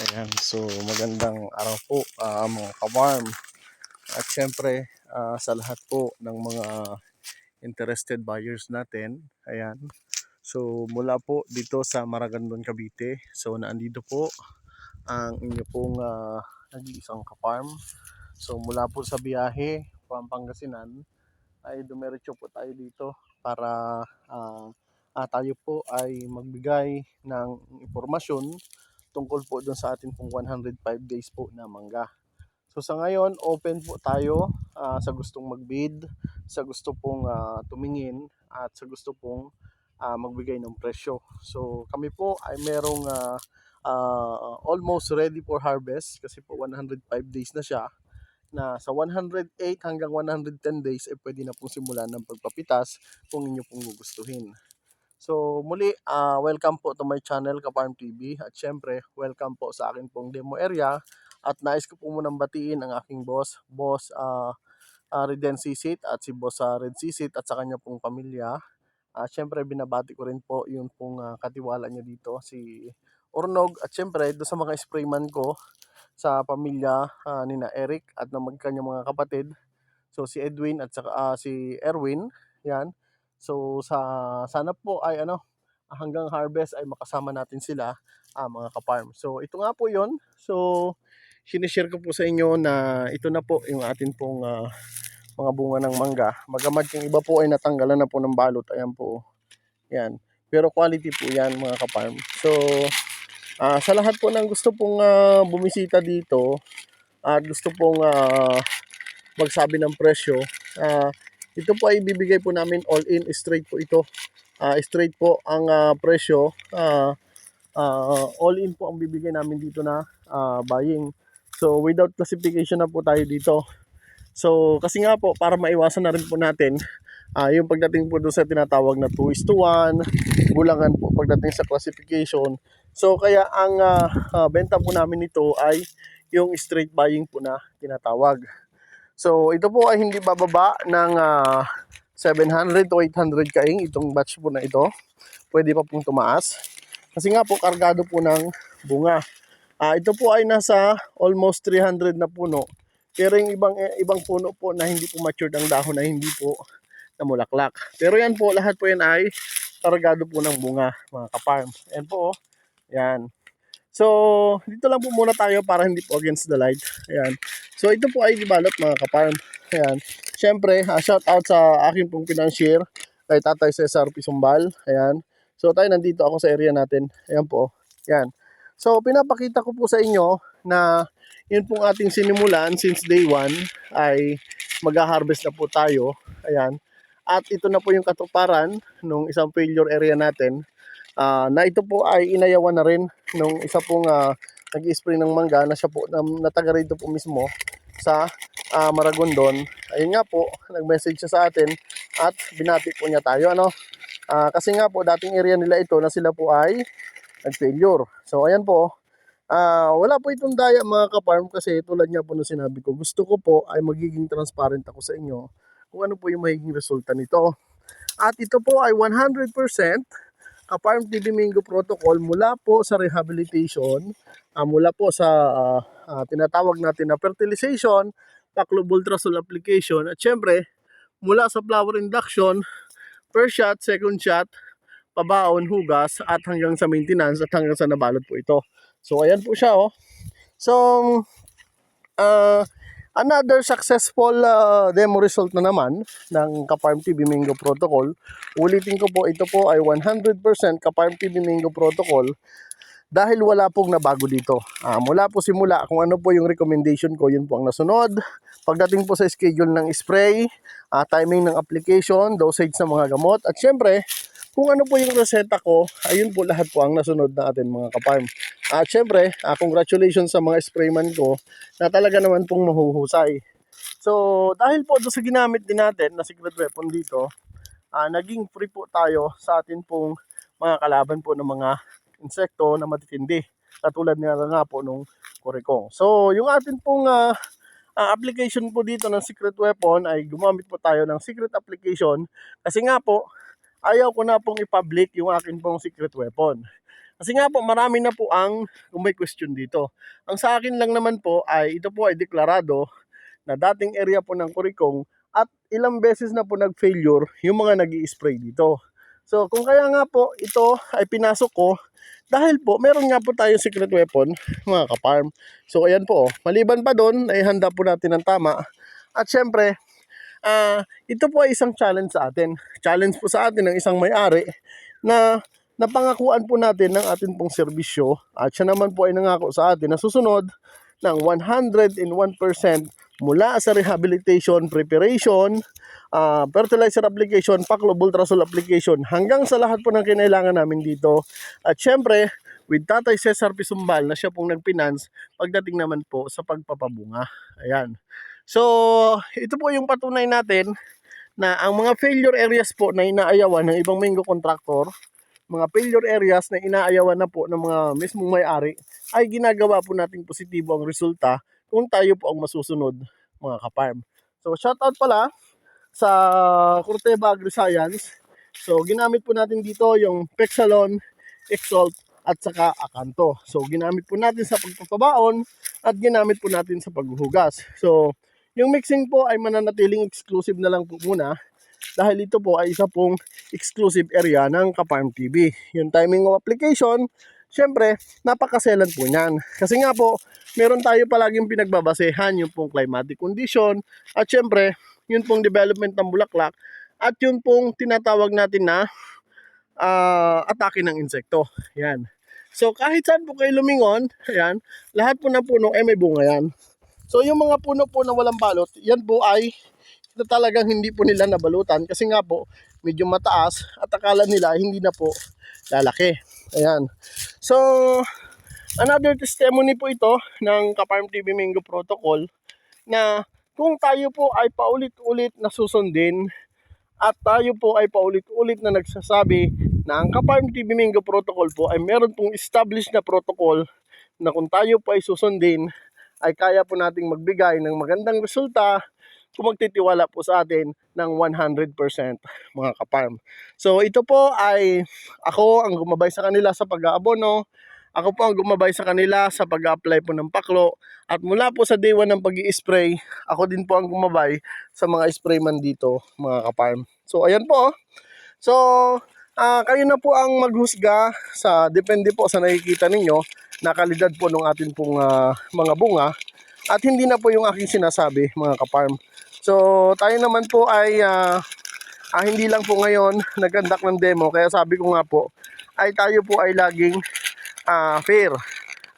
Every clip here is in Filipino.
Ayan, so magandang araw po ah, mga kawarm. At syempre ah, sa lahat po ng mga interested buyers natin. Ayan. So mula po dito sa Maragondon, Cavite. So naandito po ang inyo pong ah, nag-iisang kaparm. So mula po sa biyahe, Pangasinan, ay dumiretso po tayo dito para ah, ah, tayo po ay magbigay ng impormasyon tungkol po doon sa atin pong 105 days po na mangga. So sa ngayon, open po tayo ah, sa gustong magbid, sa gusto pong ah, tumingin at sa gusto pong ah, magbigay ng presyo. So kami po ay merong ah, ah, almost ready for harvest kasi po 105 days na siya na sa 108 hanggang 110 days ay pwede na pong simulan ng pagpapitas kung inyo pong gugustuhin. So muli, ah, welcome po to my channel Kaparm TV at syempre welcome po sa akin pong demo area at nais ko po munang batiin ang aking boss, boss ah ah, Reden Sisit at si boss ah, Red Sisit at sa kanya pong pamilya. At syempre binabati ko rin po yung pong ah, katiwala niya dito si Ornog at syempre doon sa mga sprayman ko sa pamilya ah, nina Eric at ng magkanyang mga kapatid. So si Edwin at saka ah, si Erwin, yan. So sa sana po ay ano hanggang harvest ay makasama natin sila ah, mga kaparm. So ito nga po 'yon. So sinishare ko po sa inyo na ito na po yung atin pong ah, mga bunga ng mangga. Magamad yung iba po ay natanggalan na po ng balot. Ayan po. Yan. Pero quality po yan mga kaparm. So ah, sa lahat po ng gusto pong ah, bumisita dito at gusto pong ah, magsabi ng presyo, ah, ito po ay ibibigay po namin all in straight po ito. Ah, straight po ang ah, presyo. Ah, ah, all in po ang bibigay namin dito na ah, buying. So without classification na po tayo dito. So kasi nga po para maiwasan na rin po natin ah, yung pagdating po doon sa tinatawag na 2 is to 1, gulangan po pagdating sa classification. So kaya ang ah, ah, benta po namin ito ay yung straight buying po na tinatawag. So ito po ay hindi bababa ng ah, 700 to 800 kaing itong batch po na ito. Pwede pa pong tumaas. Kasi nga po kargado po ng bunga. Ah, ito po ay nasa almost 300 na puno. Pero yung ibang eh, ibang puno po na hindi po matured ang dahon na hindi po namulaklak. Pero yan po, lahat po yan ay kargado po ng bunga, mga kaparm. Yan po, oh. yan. So, dito lang po muna tayo para hindi po against the light. Ayan. So, ito po ay develop mga kaparm. Ayan. Siyempre, uh, shout out sa aking pong financier kay Tatay Cesar Pisumbal. Ayan. So, tayo nandito ako sa area natin. Ayan po. Ayan. So, pinapakita ko po sa inyo na yun pong ating sinimulan since day one ay mag-harvest na po tayo. Ayan. At ito na po yung katuparan nung isang failure area natin Ah, na ito po ay inayawan na rin nung isa pong ah, nag-spray ng mangga na siya po na, na taga rito po mismo sa ah, Maragondon. Ayun nga po, nag-message siya sa atin at binati po niya tayo ano. Ah, kasi nga po dating area nila ito na sila po ay nag-failure. So ayan po. Ah, wala po itong daya mga ka-farm kasi tulad niya po nung sinabi ko, gusto ko po ay magiging transparent ako sa inyo kung ano po yung magiging resulta nito. At ito po ay 100% ka-Farm TV Mingo Protocol mula po sa rehabilitation, ah, mula po sa ah, ah, tinatawag natin na fertilization, paclobultrasol application, at syempre, mula sa flower induction, first shot, second shot, pabaon, hugas, at hanggang sa maintenance, at hanggang sa nabalot po ito. So, ayan po siya, oh. So, ah, another successful ah, demo result na naman ng Kaparm TV Mingo Protocol. Ulitin ko po, ito po ay 100% Kaparm TV Mingo Protocol dahil wala pong nabago dito. Ah, mula po simula, kung ano po yung recommendation ko, yun po ang nasunod. Pagdating po sa schedule ng spray, ah, timing ng application, dosage ng mga gamot, at syempre, kung ano po yung reseta ko, ayun po lahat po ang nasunod na atin mga kaparm. At syempre, ah, congratulations sa mga sprayman ko na talaga naman pong mahuhusay. So, dahil po doon sa ginamit din natin na secret weapon dito, ah, naging free po tayo sa atin pong mga kalaban po ng mga insekto na matitindi. Katulad nga nga po nung kurikong. So, yung atin pong ah, ah, application po dito ng secret weapon ay gumamit po tayo ng secret application kasi nga po ayaw ko na pong i-public yung akin pong secret weapon. Kasi nga po, marami na po ang may question dito. Ang sa akin lang naman po ay ito po ay deklarado na dating area po ng Kurikong at ilang beses na po nag-failure yung mga nag spray dito. So kung kaya nga po ito ay pinasok ko dahil po meron nga po tayong secret weapon mga kaparm. So ayan po, oh. maliban pa doon ay handa po natin ng tama. At syempre, ah ito po ay isang challenge sa atin. Challenge po sa atin ng isang may-ari na napangakuan po natin ng atin pong serbisyo at siya naman po ay nangako sa atin na susunod ng 101% mula sa rehabilitation, preparation, ah, fertilizer application, paklobultrasol application hanggang sa lahat po ng kinailangan namin dito. At syempre, with Tatay Cesar Pisumbal na siya pong nagpinance pagdating naman po sa pagpapabunga. Ayan. So, ito po yung patunay natin na ang mga failure areas po na inaayawan ng ibang mango contractor, mga failure areas na inaayawan na po ng mga mismong may-ari, ay ginagawa po nating positibo ang resulta kung tayo po ang masusunod mga kaparm. So, shoutout pala sa Corteva AgriScience. So, ginamit po natin dito yung Pexalon, Exalt, at saka Akanto. So, ginamit po natin sa pagpapabaon at ginamit po natin sa paghuhugas. So, yung mixing po ay mananatiling exclusive na lang po muna dahil ito po ay isa pong exclusive area ng Kaparm TV. Yung timing of application, syempre, napakaselan po niyan. Kasi nga po, meron tayo palaging pinagbabasehan yung pong climatic condition at syempre, yun pong development ng bulaklak at yun pong tinatawag natin na ah, atake ng insekto. Yan. So kahit saan po kayo lumingon, ayan, lahat po ng puno ay may bunga yan. So yung mga puno po na walang balot, yan po ay na talagang hindi po nila nabalutan kasi nga po medyo mataas at akala nila hindi na po lalaki. Ayan. So another testimony po ito ng Kaparm TV Mango Protocol na kung tayo po ay paulit-ulit na susundin at tayo po ay paulit-ulit na nagsasabi na ang Kaparm TV Mango Protocol po ay meron pong established na protocol na kung tayo po ay susundin ay kaya po nating magbigay ng magandang resulta kung magtitiwala po sa atin ng 100% mga kaparm. So ito po ay ako ang gumabay sa kanila sa pag-aabono. Ako po ang gumabay sa kanila sa pag-apply po ng paklo. At mula po sa day 1 ng pag spray ako din po ang gumabay sa mga sprayman dito mga kaparm. So ayan po. So ah kayo na po ang maghusga sa depende po sa nakikita ninyo na kalidad po ng atin pong ah, mga bunga at hindi na po yung aking sinasabi mga kaparm. So tayo naman po ay ah, ah, hindi lang po ngayon nagandak ng demo kaya sabi ko nga po ay tayo po ay laging ah, fair.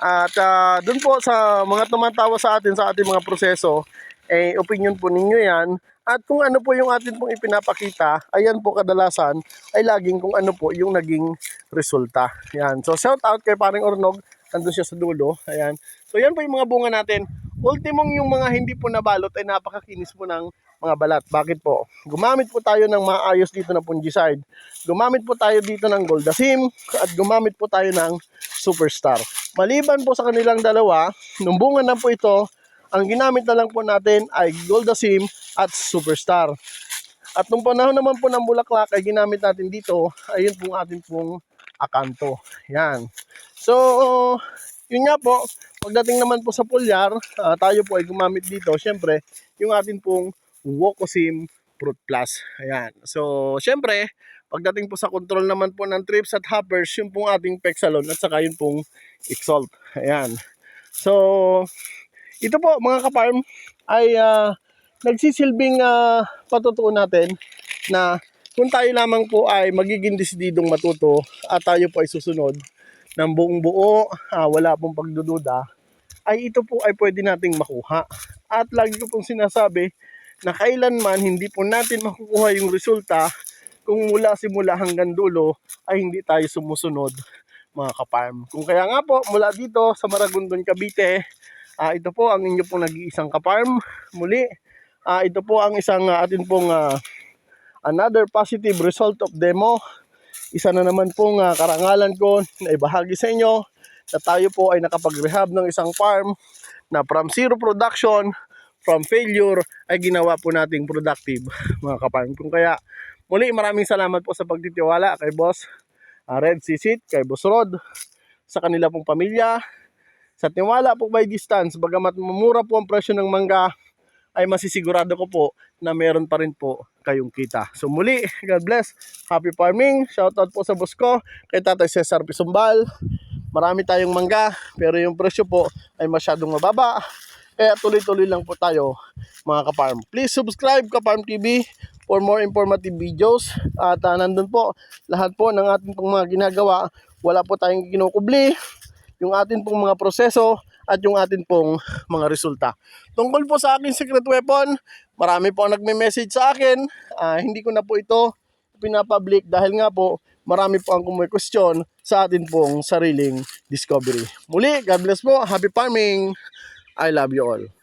At ah, dun po sa mga tumatawa sa atin sa ating mga proseso, eh opinion po ninyo yan. At kung ano po yung atin pong ipinapakita, ayan po kadalasan ay laging kung ano po yung naging resulta. Yan. So shout out kay paring Ornog, nandun siya sa dulo. Ayan. So yan po yung mga bunga natin. Ultimong yung mga hindi po nabalot ay napakakinis po ng mga balat. Bakit po? Gumamit po tayo ng maayos dito na fungicide. Gumamit po tayo dito ng Goldasim at gumamit po tayo ng Superstar. Maliban po sa kanilang dalawa, nung bunga na po ito, ang ginamit na lang po natin ay Goldasim at Superstar. At nung panahon naman po ng bulaklak ay ginamit natin dito, ayun pong ating pong akanto. Yan. So, yun nga po, pagdating naman po sa pulyar, ah, tayo po ay gumamit dito, syempre, yung ating pong Wokosim Fruit Plus. Ayan. So, syempre, pagdating po sa control naman po ng trips at hoppers, yung pong ating Pexalon at saka yung pong Exalt. Ayan. So, ito po mga kaparm ay ah, nagsisilbing uh, patutuon natin na kung tayo lamang po ay magiging desididong matuto at tayo po ay susunod ng buong buo, ah, wala pong pagdududa, ay ito po ay pwede nating makuha. At lagi ko pong sinasabi na kailanman hindi po natin makukuha yung resulta kung mula simula hanggang dulo ay hindi tayo sumusunod mga kaparm. Kung kaya nga po mula dito sa Maragondon, Cavite, ah, ito po ang inyo pong nag-iisang kaparm. Muli, ah, ito po ang isang ah, atin pong ah, another positive result of demo. Isa na naman pong ah, karangalan ko na ibahagi sa inyo na tayo po ay nakapag-rehab ng isang farm na from zero production, from failure, ay ginawa po nating productive mga kaparm. Kung kaya, muli maraming salamat po sa pagtitiwala kay boss ah, Red Sisit, kay Busrod, sa kanila pong pamilya. Sa tiwala po by distance, bagamat mamura po ang presyo ng mangga, ay masisigurado ko po na meron pa rin po kayong kita. So muli, God bless. Happy farming. Shoutout po sa boss ko, kay Tatay Cesar Pisumbal. Marami tayong mangga, pero yung presyo po ay masyadong mababa. Kaya tuloy-tuloy lang po tayo mga ka-farm. Please subscribe ka-farm TV for more informative videos. At uh, nandun po lahat po ng ating mga ginagawa. Wala po tayong kinukubli. Yung atin pong mga proseso at yung atin pong mga resulta. Tungkol po sa aking secret weapon, marami po ang nagme-message sa akin. Ah, hindi ko na po ito pinapublic dahil nga po marami po ang kumay-question sa atin pong sariling discovery. Muli, God bless po. Happy farming. I love you all.